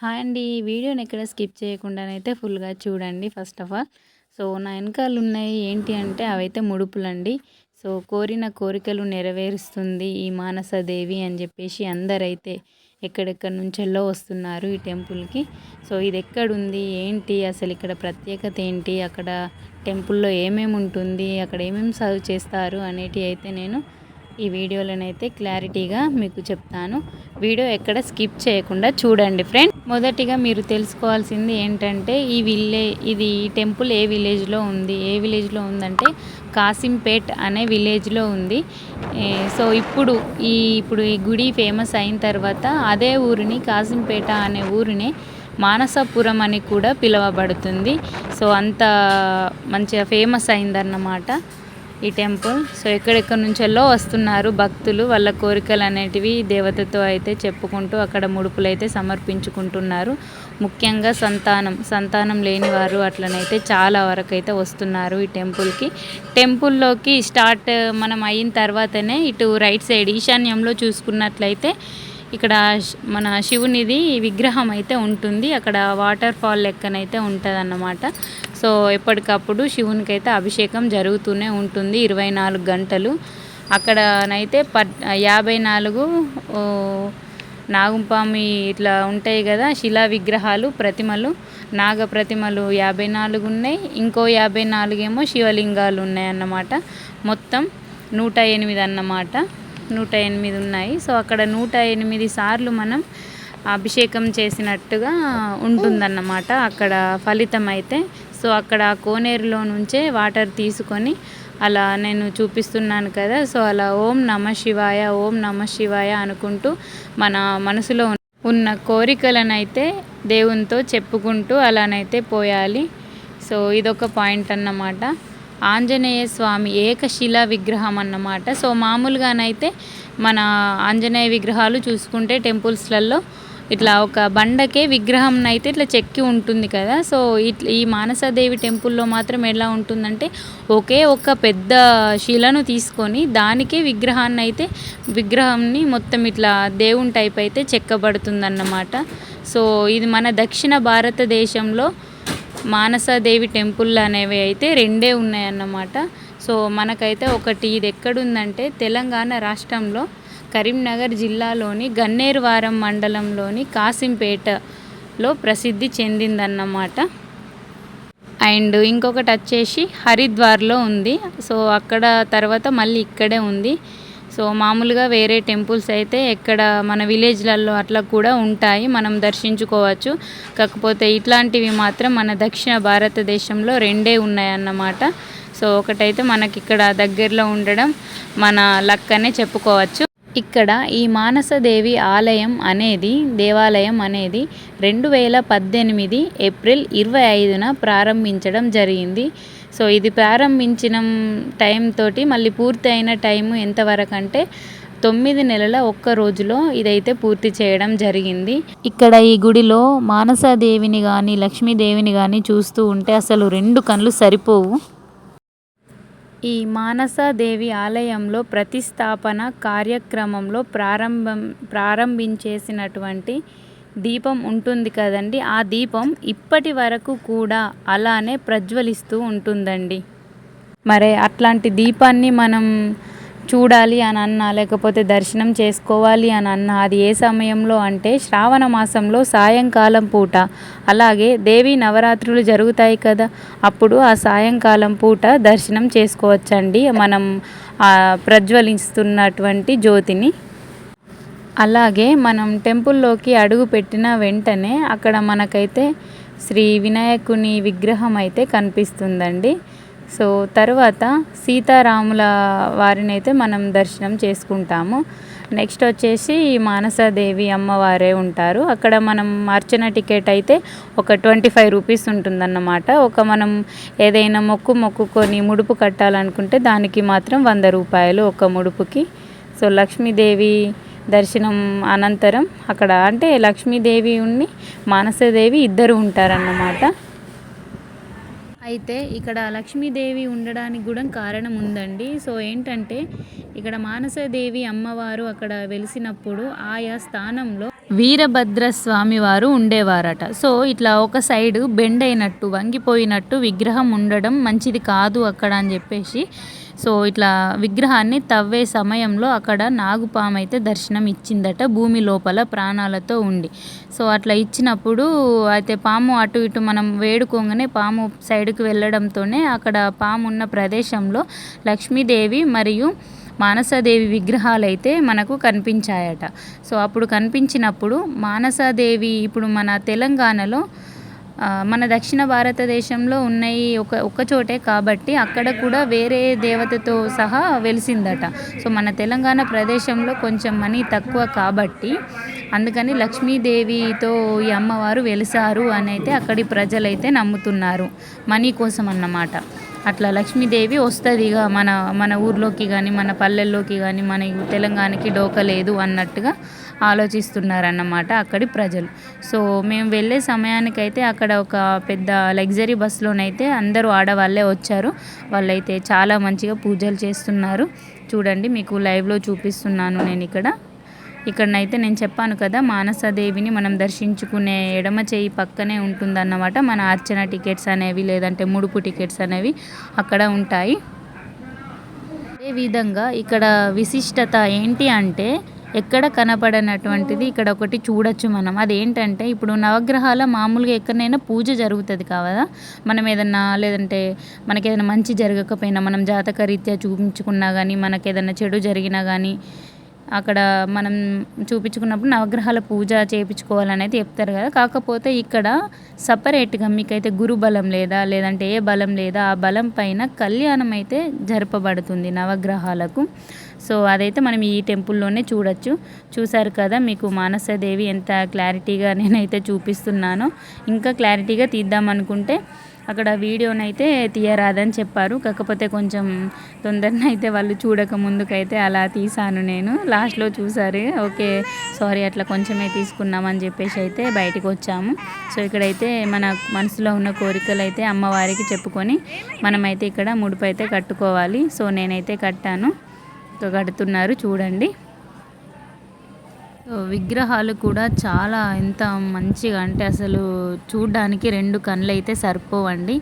Hi అండి. ఈ వీడియోని ఎక్కడ స్కిప్ చేయకుండానైతే ఫుల్గా చూడండి ఫస్ట్ ఆఫ్ ఆల్. సో నా వెనకాలు ఉన్నాయి ఏంటి అంటే అవైతే ముడుపులండి. సో కోరిన కోరికలు నెరవేరుస్తుంది ఈ మానసదేవి అని చెప్పేసి అందరైతే ఎక్కడెక్కడి నుంచెల్లో వస్తున్నారు ఈ టెంపుల్కి. సో ఇది ఎక్కడుంది ఏంటి? అసలు ఇక్కడ ప్రత్యేకత ఏంటి? అక్కడ టెంపుల్లో ఏమేమి ఉంటుంది? అక్కడ ఏమేమి సర్వ్ చేస్తారు? అనేటి అయితే నేను ఈ వీడియోలోనైతే క్లారిటీగా మీకు చెప్తాను. వీడియో ఎక్కడ స్కిప్ చేయకుండా చూడండి ఫ్రెండ్ మొదటిగా మీరు తెలుసుకోవాల్సింది ఏంటంటే ఈ విల్లే ఇది ఈ టెంపుల్ ఏ విలేజ్లో ఉంది? ఏ విలేజ్లో ఉందంటే కాసింపేట్ అనే విలేజ్లో ఉంది. సో ఇప్పుడు ఈ ఇప్పుడు ఈ గుడి ఫేమస్ అయిన తర్వాత అదే ఊరిని కాసింపేట అనే ఊరిని మానసపురం అని కూడా పిలువబడుతుంది. సో అంత మంచిగా ఫేమస్ అయిందన్నమాట. ఈ టెంపుల్. సో ఎక్కడెక్కడి నుంచెల్లో వస్తున్నారు భక్తులు వాళ్ళ కోరికలు అనేటివి దేవతతో అయితే చెప్పుకుంటూ అక్కడ ముడుపులు అయితే సమర్పించుకుంటున్నారు. ముఖ్యంగా సంతానం సంతానం లేని వారు అట్లనైతే చాలా వరకు అయితే వస్తున్నారు ఈ టెంపుల్కి. టెంపుల్లోకి స్టార్ట్ మనం అయిన తర్వాతనే ఇటు రైట్ సైడ్ ఈశాన్యంలో చూసుకున్నట్లయితే ఇక్కడ మన శివునిది విగ్రహం అయితే ఉంటుంది. అక్కడ వాటర్ ఫాల్ లెక్కనైతే ఉంటుంది అన్నమాట సో ఎప్పటికప్పుడు శివునికి అయితే అభిషేకం జరుగుతూనే ఉంటుంది. ఇరవై నాలుగు గంటలు. అక్కడనైతే ప యాభై నాలుగు నాగుపామి ఇట్లా ఉంటాయి కదా శిలా విగ్రహాలు ప్రతిమలు. నాగ ప్రతిమలు యాభై నాలుగు ఉన్నాయి. ఇంకో యాభై నాలుగేమో శివలింగాలు ఉన్నాయి అన్నమాట మొత్తం నూట ఎనిమిది అన్నమాట. నూట ఎనిమిది ఉన్నాయి. సో అక్కడ నూట ఎనిమిది సార్లు మనం అభిషేకం చేసినట్టుగా ఉంటుందన్నమాట. అక్కడ ఫలితం అయితే సో అక్కడ కోనేరులో నుంచే వాటర్ తీసుకొని అలా నేను చూపిస్తున్నాను కదా. సో అలా ఓం నమ శివాయ ఓం నమ శివాయ అనుకుంటూ మన మనసులో ఉన్న- కోరికలనైతే దేవునితో చెప్పుకుంటూ అలానైతే పోయాలి. సో ఇదొక పాయింట్ అన్నమాట. ఆంజనేయ స్వామి ఏకశిలా విగ్రహం అన్నమాట. సో మామూలుగానైతే మన ఆంజనేయ విగ్రహాలు చూసుకుంటే టెంపుల్స్లలో ఇట్లా ఒక బండకే విగ్రహం అయితే ఇట్లా చెక్కి ఉంటుంది కదా. సో ఇట్లా ఈ మానసదేవి టెంపుల్లో మాత్రం ఎలా ఉంటుందంటే ఒకే ఒక పెద్ద శిలను తీసుకొని దానికే విగ్రహాన్ని అయితే విగ్రహంని మొత్తం ఇట్లా దేవుని టైప్ అయితే చెక్కబడుతుందన్నమాట. సో ఇది మన దక్షిణ భారతదేశంలో మానసాదేవి టెంపుల్ అనేవి అయితే రెండే ఉన్నాయన్నమాట. సో మనకైతే ఒకటి ఇది ఎక్కడుందంటే తెలంగాణ రాష్ట్రంలో కరీంనగర్ జిల్లాలోని గన్నేరువారం మండలంలోని కాసింపేటలో ప్రసిద్ధి చెందిందన్నమాట. అండ్ ఇంకొకటి వచ్చేసి హరిద్వార్లో ఉంది. సో అక్కడ తర్వాత మళ్ళీ ఇక్కడే ఉంది. సో మామూలుగా వేరే టెంపుల్స్ అయితే ఎక్కడ మన విలేజ్లలో అట్లా కూడా ఉంటాయి. మనం దర్శించుకోవచ్చు. కాకపోతే ఇట్లాంటివి మాత్రం మన దక్షిణ భారతదేశంలో రెండే ఉన్నాయన్నమాట. సో ఒకటైతే మనకి ఇక్కడ దగ్గరలో ఉండడం మన లక్ అనే చెప్పుకోవచ్చు. ఇక్కడ ఈ మానసదేవి ఆలయం అనేది దేవాలయం అనేది రెండు వేల పద్దెనిమిది ఏప్రిల్ ఇరవై ఐదున ప్రారంభించడం జరిగింది. సో ఇది ప్రారంభించిన టైం తోటి మళ్ళీ పూర్తి అయిన టైము ఎంతవరకు అంటే తొమ్మిది నెలల ఒక్క రోజులో ఇదైతే పూర్తి చేయడం జరిగింది. ఇక్కడ ఈ గుడిలో మానసాదేవిని కానీ లక్ష్మీదేవిని కానీ చూస్తూ ఉంటే అసలు రెండు కళ్ళు సరిపోవు. ఈ మానసాదేవి ఆలయంలో ప్రతిష్టాపన కార్యక్రమంలో ప్రారంభం ప్రారంభించేసినటువంటి దీపం ఉంటుంది కదండి. ఆ దీపం ఇప్పటి వరకు కూడా అలానే ప్రజ్వలిస్తూ ఉంటుందండి. మరి అట్లాంటి దీపాన్ని మనం చూడాలి అని అన్నా లేకపోతే దర్శనం చేసుకోవాలి అని అన్నా అది ఏ సమయంలో అంటే శ్రావణ మాసంలో సాయంకాలం పూట. అలాగే దేవి నవరాత్రులు జరుగుతాయి కదా అప్పుడు ఆ సాయంకాలం పూట దర్శనం చేసుకోవచ్చండి. మనం ప్రజ్వలిస్తున్నటువంటి జ్యోతిని. అలాగే మనం టెంపుల్లోకి అడుగు పెట్టిన వెంటనే అక్కడ మనకైతే శ్రీ వినాయకుని విగ్రహం అయితే కనిపిస్తుందండి. సో తర్వాత సీతారాముల వారిని అయితే మనం దర్శనం చేసుకుంటాము. నెక్స్ట్ వచ్చేసి మానసాదేవి అమ్మవారే ఉంటారు. అక్కడ మనం అర్చన టికెట్ అయితే ఒక ట్వంటీ ఫైవ్ రూపీస్ ఉంటుందన్నమాట. ఒక మనం ఏదైనా మొక్కు మొక్కుకొని ముడుపు కట్టాలనుకుంటే దానికి మాత్రం వంద రూపాయలు ఒక ముడుపుకి. సో లక్ష్మీదేవి దర్శనం అనంతరం అక్కడ అంటే లక్ష్మీదేవి ఉండి మానసదేవి ఇద్దరు ఉంటారన్నమాట. అయితే ఇక్కడ లక్ష్మీదేవి ఉండడానికి కూడా కారణం ఉందండి. సో ఏంటంటే ఇక్కడ మానసదేవి అమ్మవారు అక్కడ వెలిసినప్పుడు ఆయా స్థానంలో వీరభద్ర స్వామి వారు ఉండేవారట. సో ఇట్లా ఒక సైడ్ బెండ్ అయినట్టు వంగిపోయినట్టు విగ్రహం ఉండడం మంచిది కాదు అక్కడ అని చెప్పేసి సో ఇట్లా విగ్రహాన్ని తవ్వే సమయంలో అక్కడ నాగుపాము అయితే దర్శనం ఇచ్చిందట భూమి లోపల ప్రాణాలతో ఉండి. సో అట్లా ఇచ్చినప్పుడు అయితే పాము అటు ఇటు మనం వేడుకోగానే పాము సైడ్కి వెళ్ళడంతోనే అక్కడ పాము ఉన్న ప్రదేశంలో లక్ష్మీదేవి మరియు మానసాదేవి విగ్రహాలు అయితే మనకు కనిపించాయట. సో అప్పుడు కనిపించినప్పుడు మానసాదేవి ఇప్పుడు మన తెలంగాణలో మన దక్షిణ భారతదేశంలో ఉన్నాయి ఒక ఒక చోటే కాబట్టి అక్కడ కూడా వేరే దేవతతో సహా వెలిసిందట. సో మన తెలంగాణ ప్రదేశంలో కొంచెం మనీ తక్కువ కాబట్టి అందుకని లక్ష్మీదేవితో ఈ అమ్మవారు వెలిసారు అని అయితే అక్కడి ప్రజలైతే నమ్ముతున్నారు. మనీ కోసం అన్నమాట. అట్లా లక్ష్మీదేవి వస్తుంది ఇక మన మన ఊర్లోకి కానీ మన పల్లెల్లోకి కానీ మన తెలంగాణకి డోక లేదు అన్నట్టుగా ఆలోచిస్తున్నారన్నమాట అక్కడి ప్రజలు. సో మేము వెళ్ళే సమయానికైతే అక్కడ ఒక పెద్ద లగ్జరీ బస్సులోనైతే అందరూ ఆడవాళ్ళే వచ్చారు. వాళ్ళైతే చాలా మంచిగా పూజలు చేస్తున్నారు. చూడండి మీకు లైవ్లో చూపిస్తున్నాను నేను ఇక్కడ. ఇక్కడనైతే నేను చెప్పాను కదా మానసదేవిని మనం దర్శించుకునే ఎడమ చేయి పక్కనే ఉంటుందన్నమాట. మన అర్చన టికెట్స్ అనేవి లేదంటే ముడుపు టికెట్స్ అనేవి అక్కడ ఉంటాయి. అదేవిధంగా ఇక్కడ విశిష్టత ఏంటి అంటే ఎక్కడ కనపడనటువంటిది ఇక్కడ ఒకటి చూడొచ్చు మనం. అదేంటంటే ఇప్పుడు నవగ్రహాల మామూలుగా ఎక్కడైనా పూజ జరుగుతుంది కావదా మనం ఏదన్నా లేదంటే మనకి ఏదైనా మంచి జరగకపోయినా మనం జాతక రీత్యా చూపించుకున్నా కానీ మనకి ఏదైనా చెడు జరిగినా కానీ అక్కడ మనం చూపించుకున్నప్పుడు నవగ్రహాల పూజ చేయించుకోవాలని అయితే చెప్తారు కదా. కాకపోతే ఇక్కడ సపరేట్గా మీకైతే గురు బలం లేదా లేదంటే ఏ బలం లేదా ఆ బలం పైన కళ్యాణం అయితే జరపబడుతుంది నవగ్రహాలకు. సో అదైతే మనం ఈ టెంపుల్లోనే చూడొచ్చు. చూసారు కదా మీకు మానసదేవి ఎంత క్లారిటీగా నేనైతే చూపిస్తున్నానో. ఇంకా క్లారిటీగా తీద్దాం అనుకుంటే అక్కడ వీడియోనైతే తీయరాదని చెప్పారు. కాకపోతే కొంచెం తొందరన అయితే వాళ్ళు చూడక ముందుకైతే అలా తీసాను నేను. లాస్ట్లో చూసారు ఓకే సారీ అట్లా కొంచెమే తీసుకున్నామని చెప్పేసి అయితే బయటికి వచ్చాము. సో ఇక్కడైతే మన మనసులో ఉన్న కోరికలు అయితే అమ్మవారికి చెప్పుకొని మనమైతే ఇక్కడ ముడుపు అయితే కట్టుకోవాలి. సో నేనైతే కట్టాను. తో కడుతున్నారు చూడండి. విగ్రహాలు కూడా చాలా ఎంత మంచిగా అంటే అసలు చూడడానికి రెండు కళ్ళు అయితే సరిపోవండి.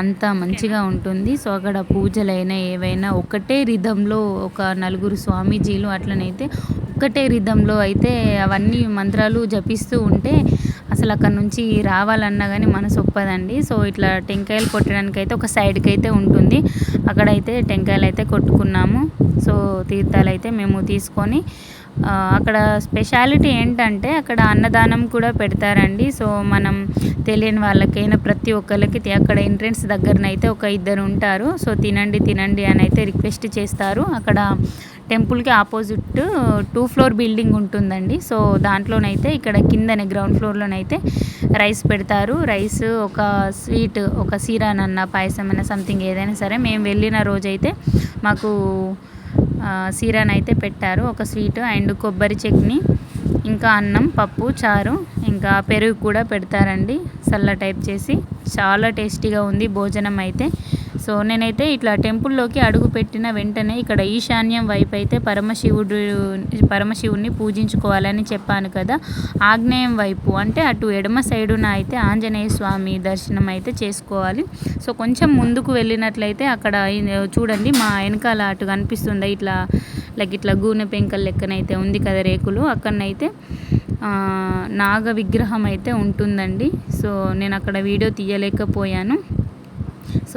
అంత మంచిగా ఉంటుంది. సో అక్కడ పూజలైనా ఏవైనా ఒకటే రిధంలో ఒక నలుగురు స్వామీజీలు అట్లనైతే ఒక్కటే రిధంలో అయితే అవన్నీ మంత్రాలు జపిస్తూ ఉంటే అసలు అక్కడ నుంచి రావాలన్నా కానీ మనసు ఒప్పదండి. సో ఇట్లా టెంకాయలు కొట్టడానికి అయితే ఒక సైడ్కి అయితే ఉంటుంది. అక్కడైతే టెంకాయలు అయితే కొట్టుకున్నాము. సో తీర్థాలు అయితే మేము తీసుకొని అక్కడ స్పెషాలిటీ ఏంటంటే అక్కడ అన్నదానం కూడా పెడతారండి. సో మనం తెలియని వాళ్ళకైనా ప్రతి ఒక్కరికి అక్కడ ఎంట్రెన్స్ దగ్గరనైతే ఒక ఇద్దరు ఉంటారు. సో తినండి తినండి అని అయితే రిక్వెస్ట్ చేస్తారు. అక్కడ టెంపుల్కి ఆపోజిట్ టూ ఫ్లోర్ బిల్డింగ్ ఉంటుందండి. సో దాంట్లోనైతే ఇక్కడ కిందనే గ్రౌండ్ ఫ్లోర్లోనైతే రైస్ పెడతారు. రైస్ ఒక స్వీట్ ఒక సీరానన్న పాయసం అన్న సంథింగ్ ఏదైనా సరే మేము వెళ్ళిన రోజైతే మాకు సీరాన్ అయితే పెట్టారు. ఒక స్వీట్ అండ్ కొబ్బరి చట్నీ ఇంకా అన్నం పప్పు చారు ఇంకా పెరుగు కూడా పెడతారండి. సల్ల టైప్ చేసి. చాలా టేస్టీగా ఉంది భోజనం అయితే. సో నేనైతే ఇట్లా టెంపుల్లోకి అడుగు పెట్టిన వెంటనే ఇక్కడ ఈశాన్యం వైపు అయితే పరమశివుడు పరమశివుడిని పూజించుకోవాలని చెప్పాను కదా. ఆగ్నేయం వైపు అంటే అటు ఎడమ సైడున అయితే ఆంజనేయ స్వామి దర్శనం అయితే చేసుకోవాలి. సో కొంచెం ముందుకు వెళ్ళినట్లయితే అక్కడ చూడండి మా వెనకాల అటు కనిపిస్తుంది ఇట్లా లైక్ ఇట్లా గూనె పెంకల్ లెక్కనైతే ఉంది కదా రేకులు. అక్కడనైతే నాగ విగ్రహం అయితే ఉంటుందండి. సో నేను అక్కడ వీడియో తీయలేకపోయాను.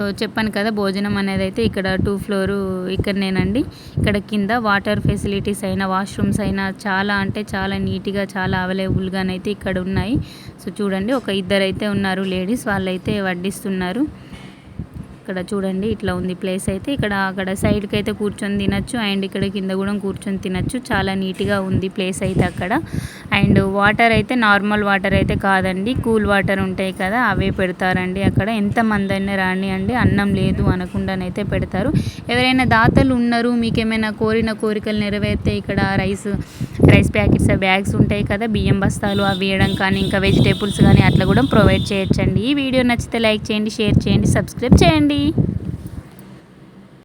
సో చెప్పాను కదా భోజనం అనేది అయితే ఇక్కడ టూ ఫ్లోరు ఇక్కడనేనండి. ఇక్కడ కింద వాటర్ ఫెసిలిటీస్ అయినా వాష్రూమ్స్ అయినా చాలా అంటే చాలా నీట్గా చాలా అవైలబుల్గానైతే ఇక్కడ ఉన్నాయి సో చూడండి ఒక ఇద్దరు అయితే ఉన్నారు లేడీస్ వాళ్ళైతే వడ్డిస్తున్నారు. ఇక్కడ చూడండి ఇట్లా ఉంది ప్లేస్ అయితే. ఇక్కడ అక్కడ సైడ్కి అయితే కూర్చొని తినచ్చు. అండ్ ఇక్కడ కింద కూడా కూర్చొని తినచ్చు. చాలా నీట్గా ఉంది ప్లేస్ అయితే అక్కడ. అండ్ వాటర్ అయితే నార్మల్ వాటర్ అయితే కాదండి. కూల్ వాటర్ ఉంటాయి కదా అవే పెడతారండి అక్కడ. ఎంతమంది అయినా రాని అండి అన్నం లేదు అనకుండానైతే పెడతారు. ఎవరైనా దాతలు ఉన్నారు మీకేమైనా కోరిన కోరికలు నెరవేరితే ఇక్కడ రైస్ రైస్ ప్యాకెట్స్ బ్యాగ్స్ ఉంటాయి కదా బియ్యం బస్తాలు అవి వేయడం కానీ ఇంకా వెజిటేబుల్స్ కానీ అట్లా కూడా ప్రొవైడ్ చేయొచ్చండి. ఈ వీడియో నచ్చితే లైక్ చేయండి షేర్ చేయండి సబ్స్క్రైబ్ చేయండి.